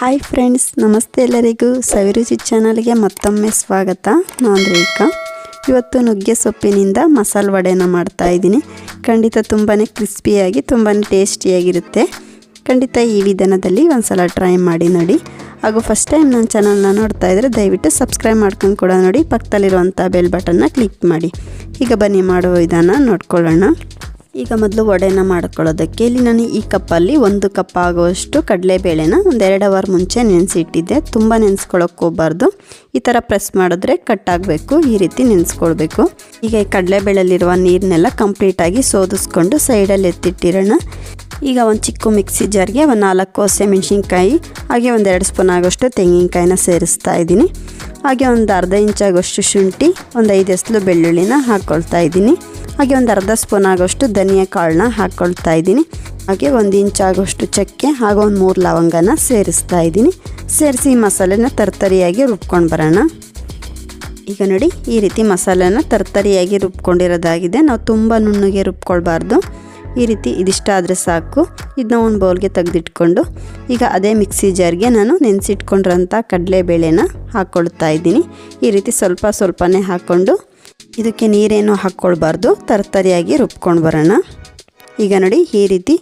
Hi friends ನಮಸ್ತೆ ಎಲ್ಲರಿಗೂ ಸವಿರುಚಿ ಚಾನಲ್ಗೆ ಮತ್ತೊಮ್ಮೆ ಸ್ವಾಗತ. ನಾನು ರೇಖಾ. ಇವತ್ತು ನುಗ್ಗೆ ಸೊಪ್ಪಿನಿಂದ ಮಸಾಲೆ ವಡೆನ ಮಾಡ್ತಾ ಇದ್ದೀನಿ. ಖಂಡಿತ ತುಂಬಾ ಕ್ರಿಸ್ಪಿಯಾಗಿ ತುಂಬಾ ಟೇಸ್ಟಿಯಾಗಿರುತ್ತೆ. ಖಂಡಿತ ಈ ವಿಧಾನದಲ್ಲಿ ಒಂದ್ಸಲ ಟ್ರೈ ಮಾಡಿ ನೋಡಿ. ಹಾಗೂ ಫಸ್ಟ್ ಟೈಮ್ ನನ್ನ ಚಾನಲ್ನ ನೋಡ್ತಾ ಇದ್ದರೆ ದಯವಿಟ್ಟು ಸಬ್ಸ್ಕ್ರೈಬ್ ಮಾಡ್ಕೊಂಡು ಕೂಡ ನೋಡಿ. ಪಕ್ಕದಲ್ಲಿರುವಂಥ ಬೆಲ್ ಬಟನ್ನ ಕ್ಲಿಕ್ ಮಾಡಿ. ಈಗ ಬನ್ನಿ ಮಾಡುವ ವಿಧಾನ ನೋಡ್ಕೊಳ್ಳೋಣ. ಈಗ ಮೊದಲು ವಡೆನ ಮಾಡ್ಕೊಳ್ಳೋದಕ್ಕೆ ಇಲ್ಲಿ ನಾನು ಈ ಕಪ್ಪಲ್ಲಿ ಒಂದು ಕಪ್ ಆಗುವಷ್ಟು ಕಡಲೆಬೇಳೆನ ಒಂದೆರಡು ಅವರ್ ಮುಂಚೆ ನೆನೆಸಿಟ್ಟಿದ್ದೆ. ತುಂಬ ನೆನೆಸ್ಕೊಳ್ಳೋಕೆ ಹೋಗ್ಬಾರ್ದು ಈ ಥರ ಪ್ರೆಸ್ ಮಾಡಿದ್ರೆ ಕಟ್ ಆಗಬೇಕು ಈ ರೀತಿ ನೆನೆಸ್ಕೊಳ್ಬೇಕು. ಈಗ ಈ ಕಡಲೆಬೇಳೆಯಲ್ಲಿರುವ ನೀರನ್ನೆಲ್ಲ ಕಂಪ್ಲೀಟಾಗಿ ಸೋದಿಸ್ಕೊಂಡು ಸೈಡಲ್ಲಿ ಎತ್ತಿಟ್ಟಿರೋಣ. ಈಗ ಒಂದು ಚಿಕ್ಕ ಮಿಕ್ಸಿ ಜಾರ್ಗೆ ಒಂದು ನಾಲ್ಕು ಹಸಿಮೆಣ್ಸಿನ್ಕಾಯಿ ಹಾಗೆ ಒಂದೆರಡು ಸ್ಪೂನ್ ಆಗೋಷ್ಟು ತೆಂಗಿನಕಾಯಿನ ಸೇರಿಸ್ತಾ ಇದ್ದೀನಿ. ಹಾಗೆ ಒಂದು ಅರ್ಧ ಇಂಚಾಗೋಷ್ಟು ಶುಂಠಿ, ಒಂದು ಐದು ಎಸ್ಲು ಬೆಳ್ಳುಳ್ಳಿನ ಹಾಕ್ಕೊಳ್ತಾ ಇದ್ದೀನಿ. ಹಾಗೆ ಒಂದು ಅರ್ಧ ಸ್ಪೂನ್ ಆಗೋಷ್ಟು ಧನಿಯಾ ಕಾಳನ್ನ ಹಾಕ್ಕೊಳ್ತಾ ಇದ್ದೀನಿ. ಹಾಗೆ ಒಂದು ಇಂಚಾಗೋಷ್ಟು ಚಕ್ಕೆ, ಹಾಗೆ ಒಂದು ಮೂರು ಲವಂಗನ ಸೇರಿಸ್ತಾ ಇದ್ದೀನಿ. ಸೇರಿಸಿ ಈ ಮಸಾಲೆನ ತರ್ತರಿಯಾಗಿ ರುಬ್ಕೊಂಡು ಬರೋಣ. ಈಗ ನೋಡಿ ಈ ರೀತಿ ಮಸಾಲೆನ ತರ್ತರಿಯಾಗಿ ರುಬ್ಕೊಂಡಿರೋದಾಗಿದೆ. ನಾವು ತುಂಬ ನುಣ್ಣಗೆ ರುಬ್ಕೊಳ್ಬಾರ್ದು. ಈ ರೀತಿ ಇದಿಷ್ಟಾದರೆ ಸಾಕು. ಇದನ್ನ ಒಂದು ಬೌಲ್ಗೆ ತೆಗೆದಿಟ್ಕೊಂಡು ಈಗ ಅದೇ ಮಿಕ್ಸಿ ಜಾರ್ಗೆ ನಾನು ನೆನೆಸಿಟ್ಕೊಂಡಿರೋಂಥ ಕಡಲೆಬೇಳೆನ ಹಾಕ್ಕೊಳ್ತಾ ಇದ್ದೀನಿ. ಈ ರೀತಿ ಸ್ವಲ್ಪ ಸ್ವಲ್ಪನೇ ಹಾಕ್ಕೊಂಡು ಇದಕ್ಕೆ ನೀರೇನು ಹಾಕ್ಕೊಳ್ಬಾರ್ದು, ತರ್ತರಿಯಾಗಿ ರುಬ್ಕೊಂಡು ಬರೋಣ. ಈಗ ನೋಡಿ ಈ ರೀತಿ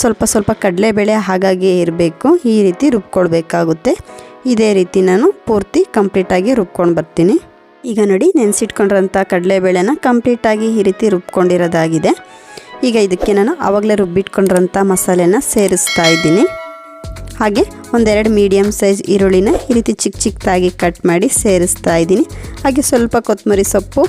ಸ್ವಲ್ಪ ಸ್ವಲ್ಪ ಕಡಲೆಬೇಳೆ ಹಾಗಾಗಿ ಇರಬೇಕು, ಈ ರೀತಿ ರುಬ್ಕೊಳ್ಬೇಕಾಗುತ್ತೆ. ಇದೇ ರೀತಿ ನಾನು ಪೂರ್ತಿ ಕಂಪ್ಲೀಟಾಗಿ ರುಬ್ಕೊಂಡು ಬರ್ತೀನಿ. ಈಗ ನೋಡಿ ನೆನೆಸಿಟ್ಕೊಂಡಿರೋಂಥ ಕಡಲೆಬೇಳೆನ ಕಂಪ್ಲೀಟಾಗಿ ಈ ರೀತಿ ರುಬ್ಕೊಂಡಿರೋದಾಗಿದೆ. ಈಗ ಇದಕ್ಕೆ ನಾನು ಆವಾಗಲೇ ರುಬ್ಬಿಟ್ಕೊಂಡಿರೋಂಥ ಮಸಾಲೆನ ಸೇರಿಸ್ತಾ ಇದ್ದೀನಿ. ಹಾಗೆ ಒಂದೆರಡು ಮೀಡಿಯಮ್ ಸೈಜ್ ಈರುಳ್ಳಿನ ಈ ರೀತಿ ಚಿಕ್ಕ ಚಿಕ್ಕದಾಗಿ ಕಟ್ ಮಾಡಿ ಸೇರಿಸ್ತಾ ಇದ್ದೀನಿ. ಹಾಗೆ ಸ್ವಲ್ಪ ಕೊತ್ತಂಬರಿ ಸೊಪ್ಪು,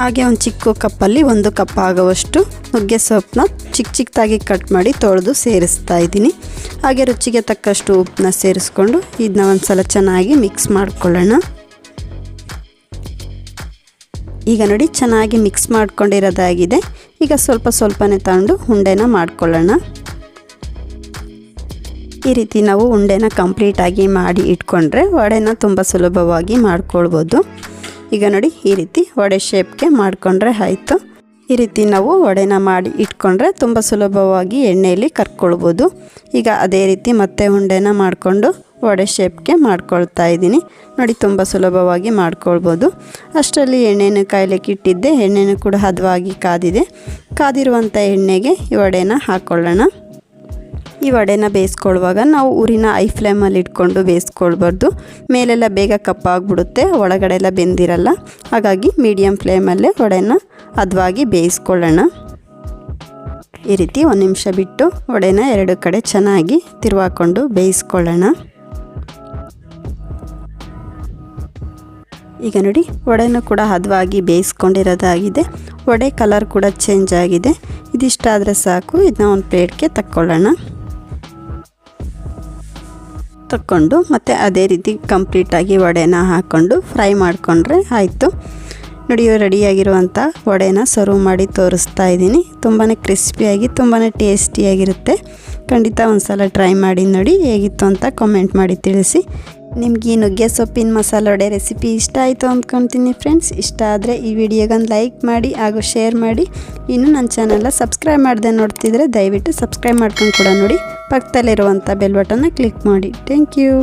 ಹಾಗೆ ಒಂದು ಚಿಕ್ಕ ಕಪ್ಪಲ್ಲಿ ಒಂದು ಕಪ್ ಆಗುವಷ್ಟು ನುಗ್ಗೆ ಸೊಪ್ಪನ್ನ ಚಿಕ್ಕ ಚಿಕ್ಕದಾಗಿ ಕಟ್ ಮಾಡಿ ತೊಳೆದು ಸೇರಿಸ್ತಾ ಇದ್ದೀನಿ. ಹಾಗೆ ರುಚಿಗೆ ತಕ್ಕಷ್ಟು ಉಪ್ಪನ್ನ ಸೇರಿಸ್ಕೊಂಡು ಇದನ್ನ ಒಂದು ಸಲ ಚೆನ್ನಾಗಿ ಮಿಕ್ಸ್ ಮಾಡ್ಕೊಳ್ಳೋಣ. ಈಗ ನೋಡಿ ಚೆನ್ನಾಗಿ ಮಿಕ್ಸ್ ಮಾಡ್ಕೊಂಡಿರೋದಾಗಿದೆ. ಈಗ ಸ್ವಲ್ಪ ಸ್ವಲ್ಪನೇ ತಗೊಂಡು ಉಂಡೆನ ಮಾಡ್ಕೊಳ್ಳೋಣ. ಈ ರೀತಿ ನಾವು ಉಂಡೆನ ಕಂಪ್ಲೀಟಾಗಿ ಮಾಡಿ ಇಟ್ಕೊಂಡ್ರೆ ವಡೆನ ತುಂಬ ಸುಲಭವಾಗಿ ಮಾಡ್ಕೊಳ್ಬೋದು. ಈಗ ನೋಡಿ ಈ ರೀತಿ ವಡೆ ಶೇಪ್ಗೆ ಮಾಡಿಕೊಂಡ್ರೆ ಆಯಿತು. ಈ ರೀತಿ ನಾವು ವಡೆನ ಮಾಡಿ ಇಟ್ಕೊಂಡ್ರೆ ತುಂಬ ಸುಲಭವಾಗಿ ಎಣ್ಣೆಯಲ್ಲಿ ಕರ್ಕೊಳ್ಬೋದು. ಈಗ ಅದೇ ರೀತಿ ಮತ್ತೆ ಉಂಡೆನ ಮಾಡಿಕೊಂಡು ವಡೆ ಶೇಪ್ಗೆ ಮಾಡ್ಕೊಳ್ತಾ ಇದ್ದೀನಿ. ನೋಡಿ, ತುಂಬ ಸುಲಭವಾಗಿ ಮಾಡ್ಕೊಳ್ಬೋದು. ಅಷ್ಟರಲ್ಲಿ ಎಣ್ಣೆನ ಕಾಯ್ಲಿಕ್ಕೆ ಇಟ್ಟಿದ್ದೆ. ಎಣ್ಣೆನೂ ಕೂಡ ಹದವಾಗಿ ಕಾದಿದೆ. ಕಾದಿರುವಂಥ ಎಣ್ಣೆಗೆ ಈ ವಡೆನ ಹಾಕ್ಕೊಳ್ಳೋಣ ಈ ವಡೆನ ಬೇಯಿಸ್ಕೊಳ್ಳುವಾಗ ನಾವು ಊರಿನ ಐ ಫ್ಲೇಮಲ್ಲಿ ಇಟ್ಕೊಂಡು ಬೇಯಿಸ್ಕೊಳ್ಬಾರ್ದು. ಮೇಲೆಲ್ಲ ಬೇಗ ಕಪ್ಪಾಗ್ಬಿಡುತ್ತೆ, ಒಳಗಡೆ ಎಲ್ಲ ಬೆಂದಿರಲ್ಲ. ಹಾಗಾಗಿ ಮೀಡಿಯಮ್ ಫ್ಲೇಮಲ್ಲೇ ವಡೆನ ಹದವಾಗಿ ಬೇಯಿಸ್ಕೊಳ್ಳೋಣ. ಈ ರೀತಿ ಒಂದು ನಿಮಿಷ ಬಿಟ್ಟು ವಡೆನ ಎರಡು ಕಡೆ ಚೆನ್ನಾಗಿ ತಿರುವಾಕೊಂಡು ಬೇಯಿಸ್ಕೊಳ್ಳೋಣ. ಈಗ ನೋಡಿ, ವಡೆನೂ ಕೂಡ ಹದವಾಗಿ ಬೇಯಿಸ್ಕೊಂಡಿರೋದಾಗಿದೆ. ವಡೆ ಕಲರ್ ಕೂಡ ಚೇಂಜ್ ಆಗಿದೆ. ಇದಿಷ್ಟಾದರೆ ಸಾಕು ಇದನ್ನ ಒಂದು ಪ್ಲೇಟ್ಗೆ ತಕ್ಕೊಳ್ಳೋಣ. ತಕ್ಕೊಂಡು ಮತ್ತು ಅದೇ ರೀತಿ ಕಂಪ್ಲೀಟಾಗಿ ವಡೆನ ಹಾಕ್ಕೊಂಡು ಫ್ರೈ ಮಾಡಿಕೊಂಡ್ರೆ ಆಯಿತು. ನೋಡಿ ರೆಡಿಯಾಗಿರುವಂಥ ವಡೆನ ಸರ್ವ್ ಮಾಡಿ ತೋರಿಸ್ತಾ ಇದ್ದೀನಿ. ತುಂಬಾ ಕ್ರಿಸ್ಪಿಯಾಗಿ ತುಂಬಾ ಟೇಸ್ಟಿಯಾಗಿರುತ್ತೆ ಖಂಡಿತ ಒಂದು ಸಲ ಟ್ರೈ ಮಾಡಿ ನೋಡಿ ಹೇಗಿತ್ತು ಅಂತ ಕಾಮೆಂಟ್ ಮಾಡಿ ತಿಳಿಸಿ. ನಿಮ್ಗೆ ಈ ನುಗ್ಗೆ ಸೊಪ್ಪಿನ ಮಸಾಲ ವಡೆ ರೆಸಿಪಿ ಇಷ್ಟ ಆಯಿತು ಅಂದ್ಕೊತೀನಿ ಫ್ರೆಂಡ್ಸ್. ಇಷ್ಟ ಆದರೆ ಈ ವಿಡಿಯೋಗೊಂದು ಲೈಕ್ ಮಾಡಿ ಹಾಗೂ ಶೇರ್ ಮಾಡಿ. ಇನ್ನು ನನ್ನ ಚಾನಲ್ನ ಸಬ್ಸ್ಕ್ರೈಬ್ ಮಾಡದೆ ನೋಡ್ತಿದ್ರೆ ದಯವಿಟ್ಟು ಸಬ್ಸ್ಕ್ರೈಬ್ ಮಾಡ್ಕೊಂಡು ಕೂಡ ನೋಡಿ. ಪಕ್ಕದಲ್ಲಿರುವಂಥ ಬೆಲ್ ಬಟನ್ನ ಕ್ಲಿಕ್ ಮಾಡಿ. Thank you.